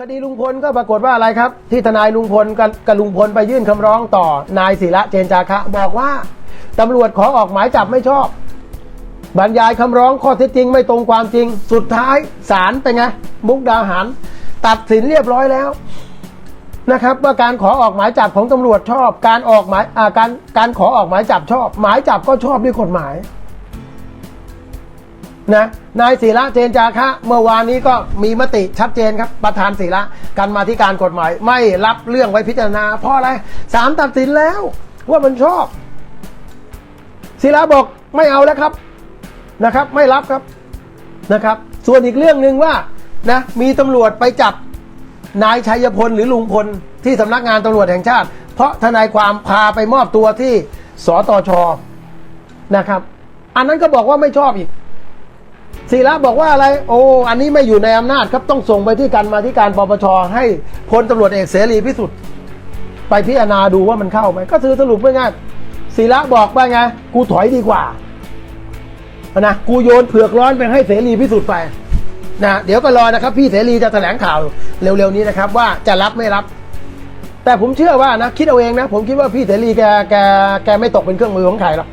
คดีลุงพลก็ปรากฏว่าอะไรครับ ที่ทนายลุงพลกับกบลุงพลไปยื่นคำร้องต่อนายศิระเจนจาคะ บอกว่าตำรวจขอออกหมายจับไม่ชอบ บรรยายคำร้องข้อเท็จจริงไม่ตรงความจริง สุดท้ายศาลเป็นไงมุกดาหาร ตัดสินเรียบร้อยแล้วนะครับว่าการขอออกหมายจับของตำรวจชอบ การออกหมายการการขอออกหมายจับชอบ หมายจับก็ชอบด้วยกฎหมาย นะนายศิระเจนจาคะเมื่อวานนี้ก็มีมติชัดเจนครับประธานศิระการมาที่การกฎหมาย ไม่รับเรื่องไว้พิจารณาเพราะอะไรศาลตัดสินแล้ว ว่ามันชอบ ศิระบอกไม่เอาแล้วครับนะครับ ไม่รับครับนะครับ ส่วนอีกเรื่องหนึ่งว่านะมีตำรวจไปจับนายชัยพลหรือลุงพลที่สำนักงานตำรวจแห่งชาติ เพราะทนายความพาไปมอบตัวที่สตชนะครับ อันนั้นก็บอกว่าไม่ชอบอีก ศิระบอกว่าอะไรโอ้อันนี้ไม่อยู่ในอำนาจครับต้องส่งไปที่การมาที่การปปชให้พลตำรวจเอกเสรีพิสุทธิ์ไปพิจารณาดูว่ามันเข้าไหมก็คือสรุปง่ายๆศิระบอกว่าไงกูถอยดีกว่านะกูโยนเผือกร้อนไปให้เสรีพิสุทธิ์ไปนะเดี๋ยวก็รอนะครับ พี่เสรีจะแถลงข่าวเร็วๆนี้นะครับ ว่าจะรับไม่รับ แต่ผมเชื่อว่านะคิดเอาเองนะ ผมคิดว่าพี่เสรีแกแกแกไม่ตกเป็นเครื่องมือของใครหรอก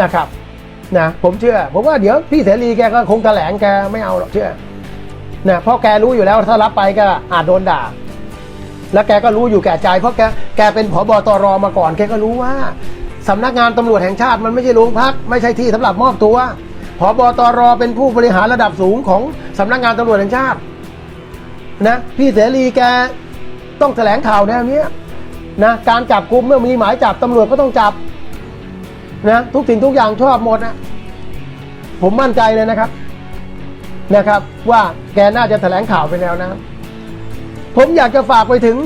นะครับ นะผมเชื่อ ผมว่าเดี๋ยวพี่เสรีแกก็คงแถลงแกไม่เอาหรอกเชื่อนะเพราะแกรู้อยู่แล้วถ้ารับไปก็อาจโดนด่า แล้วแกก็รู้อยู่แก่ใจ เพราะแกแกเป็นผบตรมาก่อน แกก็รู้ว่าสำนักงานตำรวจแห่งชาติมันไม่ใช่โรงพัก ไม่ใช่ที่สำหรับมอบตัวผบตรเป็นผู้บริหารระดับสูงของสำนักงานตำรวจแห่งชาตินะพี่เสรีแกต้องแถลงข่าวแนวนี้นะการจับกลุมเมื่อมีหมายจับตำรวจก็ต้องจับ นะทุกสิ่งทุกอย่างชอบหมดนะผมมั่นใจเลยนะครับนะครับ ว่าแกน่าจะแถลงข่าวไปแนวนะผมอยากจะฝากไปถึง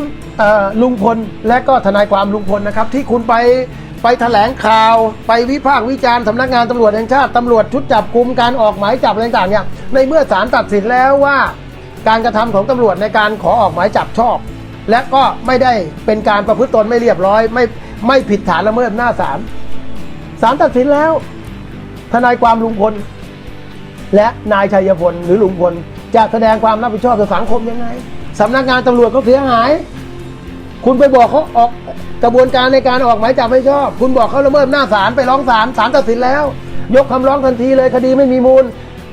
ลุงพลและก็ทนายความลุงพลนะครับ ที่คุณไปไปแถลงข่าวไปวิพากษ์วิจารณ์สำนักงานตำรวจแห่งชาติตำรวจชุดจับกลุ่มการออกหมายจับอะไรต่างๆเนี่ยในเมื่อศาลตัดสินแล้วว่า การกระทำของตำรวจในการขอออกหมายจับชอบ และก็ไม่ได้เป็นการประพฤติตนไม่เรียบร้อย ไม่ไม่ผิดฐานละเมิดหน้าศาล ศาลตัดสินแล้ว ทนายความลุงพล และนายชัยพลหรือลุงพล จะแสดงความรับผิดชอบต่อสังคมยังไงสำนักงานตำรวจเขาเสียหาย คุณไปบอกเขาออกกระบวนการในการออกหมายจับไม่ชอบ คุณบอกเขาละเมิดหน้าศาลไปร้องศาลศาลตัดสินแล้ว ยกคำร้องทันทีเลยคดีไม่มีมูล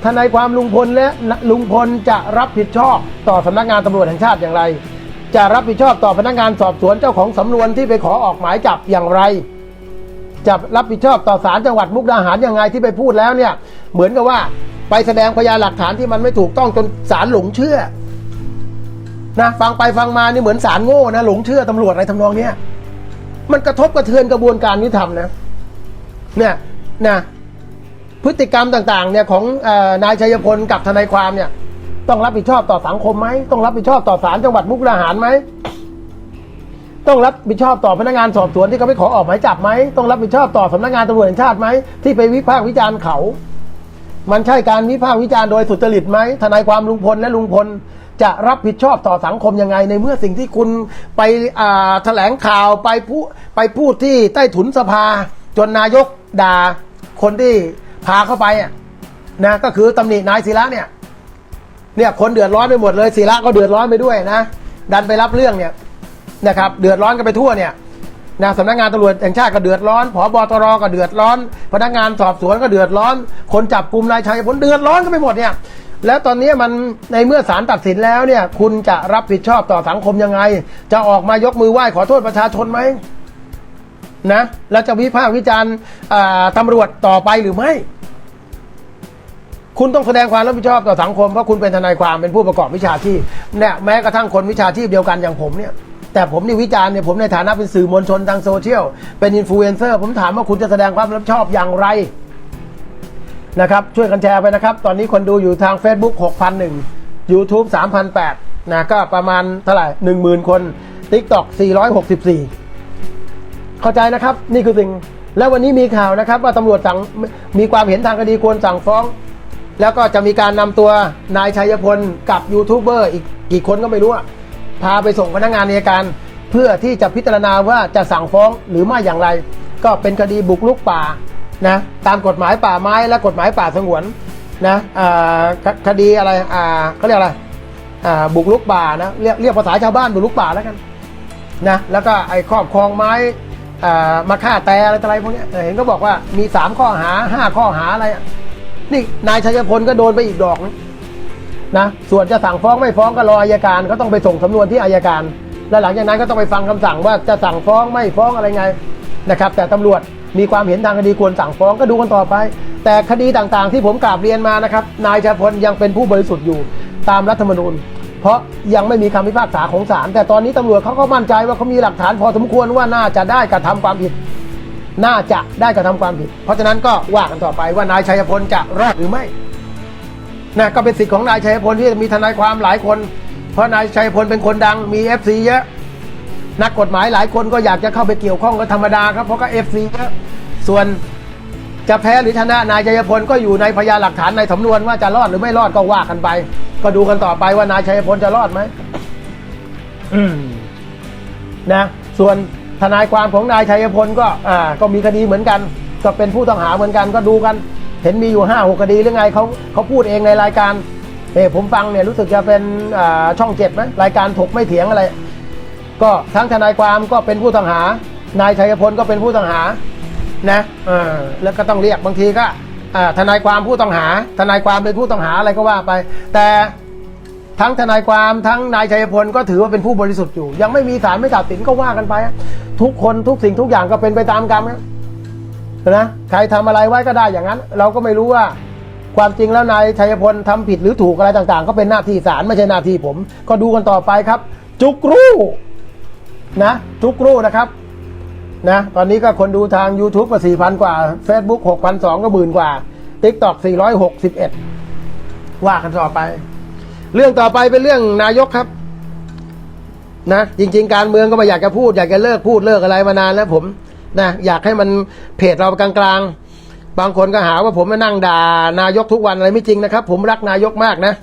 ทนายความลุงพลและลุงพลจะรับผิดชอบต่อสำนักงานตำรวจแห่งชาติอย่างไร จะรับผิดชอบต่อพนักงานสอบสวนเจ้าของสำนวนที่ไปขอออกหมายจับอย่างไร จะรับผิดชอบต่อศาลจังหวัดมุกดาหารยังไงที่ไปพูดแล้วเนี่ย เหมือนกับว่าไปแสดงพยานหลักฐานที่มันไม่ถูกต้องจนศาลหลงเชื่อนะฟังไปฟังมานี่เหมือนสารโง่นะหลงเชื่อตำรวจอะไรทำนองเนี้ยมันกระทบกระเทือนกระบวนการยุติธรรมนะเนี่ยนะพฤติกรรมต่างๆเนี่ยของออนายชัยพลกับทนายความเนี่ย ต้องรับผิดชอบต่อสังคมไหมต้องรับผิดชอบต่อศาลจังหวัดมุกดาหารไหม ต้องรับผิดชอบต่อพนักงานสอบสวนที่เขาไปขอออกหมายจับไหมต้องรับผิดชอบต่อสำนักงานตำรวจแห่งชาติไหมที่ไปวิพากษ์วิจารณ์เขา มันใช่การวิพากษ์วิจารณ์โดยสุจริตไหมทนายความลุงพลและลุงพลจะรับผิดชอบต่อสังคมยังไง ในเมื่อสิ่งที่คุณไปแถลงข่าวไปพูไปพูดที่ใต้ถุนสภา จนนายกด่าคนที่พาเข้าไปนะก็คือตำหนินายศิระเนี่ยเนี่ยคนเดือดร้อนไปหมดเลยศิระก็เดือดร้อนไปด้วยนะ ดันไปรับเรื่องเนี่ย นะครับเดือดร้อนกันไปทั่วเนี่ยนะสำนักงานตำรวจแห่งชาติก็เดือดร้อนผบตรก็เดือดร้อน พนักงานสอบสวนก็เดือดร้อน คนจับกลุ่มนายชัยพลเดือดร้อนกันไปหมดเนี่ยแล้วตอนนี้มันในเมื่อศาลตัดสินแล้วเนี่ย คุณจะรับผิดชอบต่อสังคมยังไง จะออกมายกมือไหว้ขอโทษประชาชนไหมนะแล้วจะวิพากษ์วิจารณ์ตำรวจต่อไปหรือไม่ คุณต้องแสดงความรับผิดชอบต่อสังคมเพราะคุณเป็นทนายความเป็นผู้ประกอบวิชาชีพเนี่ยแม้กระทั่งคนวิชาชีพเดียวกันอย่างผมเนี่ย แต่ผมนี่วิจารณ์เนี่ยผมในฐานะเป็นสื่อมวลชนทางโซเชียลเป็นอินฟลูเอนเซอร์ผมถามว่าคุณจะแสดงความรับผิดชอบอย่างไรนะครับช่วยกันแชร์ไปนะครับ ตอนนี้คนดูอยู่ทาง Facebook 6,001 YouTube 3,008นะก็ประมาณเท่าไหร่10,000 คน TikTok 464 เข้าใจนะครับ นี่คือสิ่ง แล้ววันนี้มีข่าวนะครับ ว่าตำรวจสั่งมีความเห็นทางคดีควรสั่งฟ้อง แล้วก็จะมีการนำตัวนายชัยพลกับยูทูบเบอร์อีกกี่คนก็ไม่รู้อะ พาไปส่งพนักงานอัยการ เพื่อที่จะพิจารณาว่าจะสั่งฟ้องหรือไม่อย่างไร ก็เป็นคดีบุกลุกป่านะตามกฎหมายป่าไม้และกฎหมายป่าสงวนนะคดีอะไรเขาเรียกอะไรอ่าบุกรุกป่านะเรียกเรียกภาษาชาวบ้านบุกรุกป่าแล้วกันนะแล้วก็ไอ้ครอบครองไม้มาฆ่าแต่อะไรอะไรพวกนี้เห็นก็บอกว่ามีสามข้อหาห้าข้อหาอะไรนี่นายชัยพลก็โดนไปอีกดอกนะ นะส่วนจะสั่งฟ้องไม่ฟ้องก็รออายการก็ต้องไปส่งสำนวนที่อายการ แล้วหลังจากนั้นก็ต้องไปฟังคำสั่งว่าจะสั่งฟ้องไม่ฟ้องอะไรไงนะครับ แต่ตำรวจมีความเห็นทางคดีควรสั่งฟ้องก็ดูกันต่อไป แต่คดีต่างๆ ที่ผมกราบเรียนมานะครับ นายชัยพลยังเป็นผู้บริสุทธิ์อยู่ตามรัฐธรรมนูญ เพราะยังไม่มีคำพิพากษาของศาลแต่ตอนนี้ตำรวจเขาก็มั่นใจว่าเขามีหลักฐานพอสมควรว่าน่าจะได้กระทำความผิด น่าจะได้กระทำความผิด เพราะฉะนั้นก็ว่ากันต่อไปว่านายชัยพลจะรอดหรือไม่ นะก็เป็นสิทธิ์ของนายชัยพลที่มีทนายความหลายคน เพราะนายชัยพลเป็นคนดังมี FC เยอะนักกฎหมายหลายคนก็อยากจะเข้าไปเกี่ยวข้องก็ธรรมดาครับเพราะก็ FC เยอะส่วนจะแพ้หรือชนะนายชัยพลก็อยู่ในพยานหลักฐานในสำนวนว่าจะรอดหรือไม่รอดก็ว่ากันไป ก็ดูกันต่อไปว่านายชัยพลจะรอดไหมอืมนะส่วนทนายความของนายชัยพลก็อ่าก็มีคดีเหมือนกัน ก็เป็นผู้ต้องหาเหมือนกันก็ดูกัน เห็นมีอยู่ห้าหกคดีหรือไงเขาเขาพูดเองในรายการเออผมฟังเนี่ยรู้สึกจะเป็นอ่าช่องเจ็ดไหมรายการถกไม่เถียงอะไร ก็ทั้งทนายความก็เป็นผู้ต้องหา นายชัยพลก็เป็นผู้ต้องหานะออแล้วก็ต้องเรียกบางทีก็อ่าทนายความผู้ต้องหา ทนายความเป็นผู้ต้องหาอะไรก็ว่าไป แต่ทั้งทนายความทั้งนายชัยพลก็ถือว่าเป็นผู้บริสุทธิ์อยู่ ยังไม่มีศาลไม่ตัดสินก็ว่ากันไป ทุกคนทุกสิ่งทุกอย่างก็เป็นไปตามกรรม นะใครทำอะไรไว้ก็ได้อย่างนั้น เราก็ไม่รู้ว่า ความจริงแล้วนายชัยพลทำผิดหรือถูกอะไรต่างๆ ก็เป็นหน้าที่ศาลไม่ใช่หน้าที่ผม ก็ดูกันต่อไปครับ จุกรู้นะทุกรู่นะครับนะตอนนี้ก็คนดูทาง YouTube ก็4,000 กว่า Facebook 6,200 ก็หมื่นกว่า TikTok 461 ว่ากันต่อไป เรื่องต่อไปเป็นเรื่องนายกครับนะจริง ๆ การเมืองก็ไม่อยากจะพูด อยากจะเลิกพูดเลิกอะไรมานานแล้วผม นะอยากให้มันเพจเรากลางๆ บางคนก็หาว่าผมมานั่งด่านายกทุกวันอะไรไม่จริงนะครับ ผมรักนายกมากนะ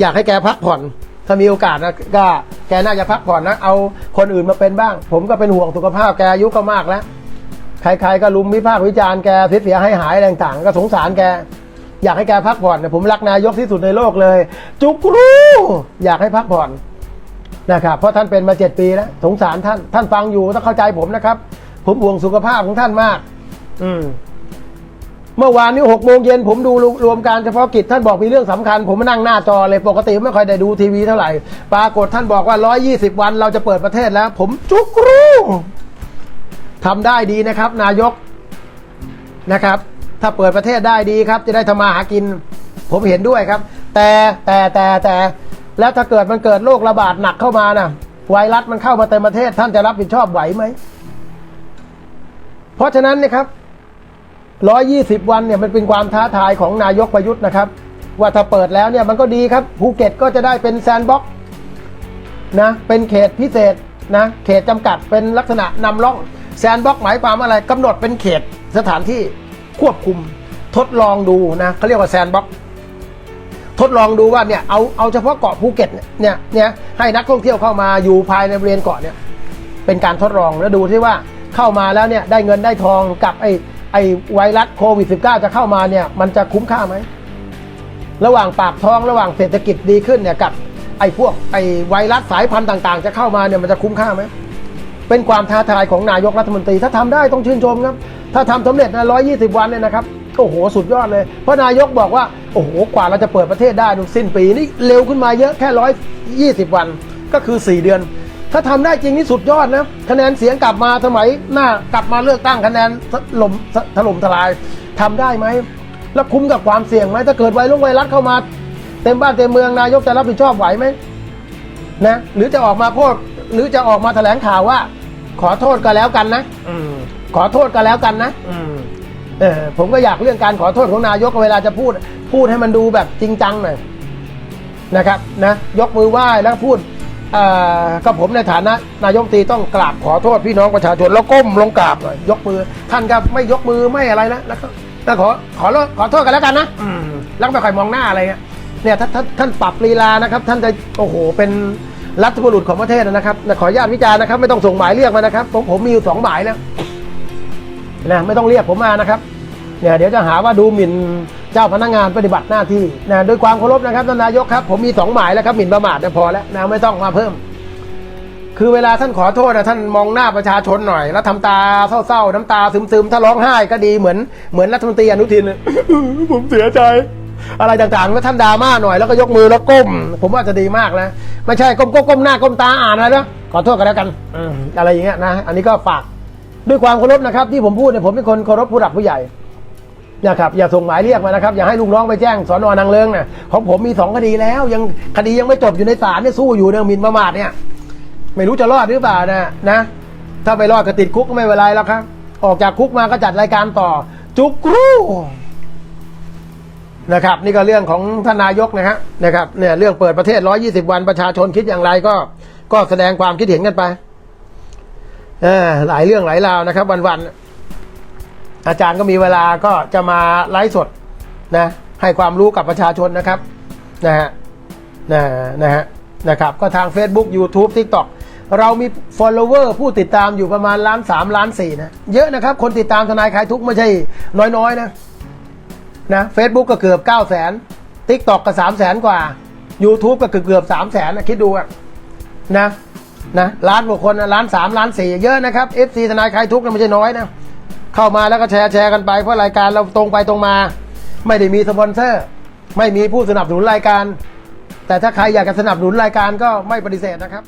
อยากให้แกพักผ่อน ถ้ามีโอกาสนะก็แกน่าจะพักผ่อนนะ เอาคนอื่นมาเป็นบ้าง ผมก็เป็นห่วงสุขภาพแกอายุก็มากแล้วใครๆก็ลุมวิพากษ์วิจารณ์แกเสียให้หายอะไรต่างๆก็สงสารแกอยากให้แกพักผ่อนเนี่ยผมรักนายกที่สุดในโลกเลย จุกรูอยากให้พักผ่อนนะครับเพราะท่านเป็นมาเจ็ดปีแล้ว สงสารท่านท่านฟังอยู่ต้องเข้าใจผมนะครับ ผมห่วงสุขภาพของท่านมาก อืม เมื่อวานนี้หกโมงเย็นผมดูรวมการเฉพาะกิจท่านบอกมีเรื่องสำคัญ ผมมานั่งหน้าจอเลยปกติไม่ค่อยได้ดูทีวีเท่าไหร่ ปรากฏท่านบอกว่าร้อยี่สิบวันเราจะเปิดประเทศแล้ว ผมจุกรู้ทำได้ดีนะครับ นายกนะครับ ถ้าเปิดประเทศได้ดีครับ จะได้ทำมาหากิน ผมเห็นด้วยครับ แต่แต่แต่แต่แล้วถ้าเกิดมันเกิดโรคระบาดหนักเข้ามานะไวรัสมันเข้ามาเต็มประเทศท่านจะรับผิดชอบไหวไหม เพราะฉะนั้นนี่ยครับร้อยยี่สิบวันเนี่ยมันเป็นความท้าทายของนายกประยุทธ์นะครับ ว่าถ้าเปิดแล้วเนี่ยมันก็ดีครับภูเก็ตก็จะได้เป็นแซนด์บ็อกซ์นะเป็นเขตพิเศษนะเขตจำกัดเป็นลักษณะนำร่องแซนด์บ็อกซ์หมายความอะไรกำหนดเป็นเขตสถานที่ควบคุมทดลองดูนะเขาเรียกว่าแซนด์บ็อกซ์ทดลองดูว่าเนี่ยเอาเอาเฉพาะเกาะภูเก็ตเนี่ยเนี่ยให้นักท่องเที่ยวเข้ามาอยู่ภายในบริเวณเกาะเนี่ยเป็นการทดลองแล้วดูที่ว่า เข้ามาแล้วเนี่ยได้เงินได้ทองกับไอ้ไอ้ไวรัสโควิด -19 จะเข้ามาเนี่ยมันจะคุ้มค่าไหม ระหว่างปากท้องระหว่างเศรษฐกิจดีขึ้นเนี่ยกับไอ้พวกไอ้ไวรัสสายพันธุ์ต่าง ๆ จะเข้ามาเนี่ยมันจะคุ้มค่าไหม เป็นความท้าทายของนายกรัฐมนตรี ถ้าทำได้ต้องชื่นชมครับ ถ้าทำสำเร็จนะร้อยี่สิบวันเนี่ยนะครับโอ้โหสุดยอดเลย เพราะนายกบอกว่าโอ้โหกว่าเราจะเปิดประเทศได้ดูสิ้นปีนี่เร็วขึ้นมาเยอะแค่ร้อยยี่สิบวันก็คือสี่เดือน ถ้าทำได้จริงนี่สุดยอดนะ คะแนนเสียงกลับมาสมัยหน้ากลับมาเลือกตั้งคะแนนถล่มถล่มทลายทำได้ไหม แล้วคุ้มกับความเสี่ยงไหมถ้าเกิดไวรัสไวรัสเข้ามา เต็มบ้านเต็มเมืองนายกจะรับผิดชอบไหวไหมนะหรือจะออกมาพูดหรือจะออกมาแถลงข่าวว่า ขอโทษก็แล้วกันนะอืมขอโทษก็แล้วกันนะอืมเออผมก็อยากเรื่องการขอโทษของนายกเวลาจะพูด พูดให้มันดูแบบจริงจังหน่อยนะครับ นะ ยกมือไหว้แล้วก็พูด เอ่อก็ผมในฐานะนายกรัฐมนตรีต้องกราบขอโทษพี่น้องประชาชนแล้วก้มลงกราบหน่อยยกมือ ท่านก็ไม่ยกมือไม่อะไรนะแล้วก็แล้วขอขอโทษขอโทษกันแล้วกันนะอืมแล้วก็ไม่ค่อยมองหน้าอะไรเงี้ยเนี่ยถ้าถ้าท่านปรับลีลานะครับ ท่านจะโอ้โหเป็นรัฐบุรุษของประเทศนะครับขออนุญาตวิจารณ์นะครับ ไม่ต้องส่งหมายเรียกมานะครับ ผมผมมีอยู่สองหมายแล้วนะไม่ต้องเรียกผมมานะครับเนี่ยเดี๋ยวจะหาว่าดูหมิ่นเจ้าพนักงานปฏิบัติหน้าที่นะด้วยความเคารพนะครับท่านนายกครับ ผมมีสองหมายแล้วครับหมิ่นประมาทเนี่ยพอแล้วนะไม่ต้องมาเพิ่ม คือเวลาท่านขอโทษนะท่านมองหน้าประชาชนหน่อย แล้วทำตาเศร้าๆน้ำตาซึมๆ ถ้าร้องไห้ก็ดีเหมือนเหมือนรัฐมนตรีอนุทินผมเสียใจอะไรต่างๆแล้วท่านดราม่าหน่อยแล้วก็ยกมือแล้วก้ม ผมว่าจะดีมากนะ ไม่ใช่ก้มก้มก้มหน้าก้มตาอ่านอะไรนะขอโทษกันแล้วกันอะไรอย่างเงี้ยนะ อันนี้ก็ฝากด้วยความเคารพนะครับ ที่ผมพูดเนี่ยผมเป็นคนเคารพผู้หลักผู้ใหญ่ นะครับอย่าส่งหมายเรียกมานะครับ อย่าให้ลูกน้องไปแจ้งสอนอนางเลิงนะของผมมีสองคดีแล้ว ยังคดียังไม่จบอยู่ในศาลเนี่ยสู้อยู่เนี่ยหมินประมาทเนี่ยไม่รู้จะรอดหรือเปล่านะนะ ถ้าไม่รอดก็ติดคุกก็ไม่เป็นไรแล้วครับ ออกจากคุกมาก็จัดรายการต่อ จุกรูนะครับ นี่ก็เรื่องของท่านนายกนะฮะนะครับเนี่ยเรื่องเปิดประเทศ120วันประชาชนคิดอย่างไรก็ ก็แสดงความคิดเห็นกันไปเออหลายเรื่องหลายราวนะครับ วันๆ อาจารย์ก็มีเวลาก็จะมาไลฟ์สดนะให้ความรู้กับประชาชนนะครับนะฮะนะนะฮะนะครับ ก็ทาง Facebook YouTube TikTok เรามี follower ผู้ติดตามอยู่ประมาณล้านสามล้านสี่นะ เยอะนะครับ คนติดตามทนายคลายทุกข์ไม่ใช่น้อยๆนะนะ Facebook ก็เกือบ9 0 0 0 0 0 TikTok ก็3 0 0 0 0 0กว่า YouTube ก็เกือบเกือบ3 0 0 0 0 0นะคิดดูอะนะนะล้านกว่าคนนะล้านสามล้านสี่เยอะนะครับ FC ทนายคลายทุกข์นะไม่ใช่น้อยนะ เข้ามาแล้วก็แชร์แชร์กันไปเพราะรายการเราตรงไปตรงมา ไม่ได้มีสปอนเซอร์ ไม่มีผู้สนับสนุนรายการ แต่ถ้าใครอยากจะสนับสนุนรายการก็ไม่ปฏิเสธนะครับ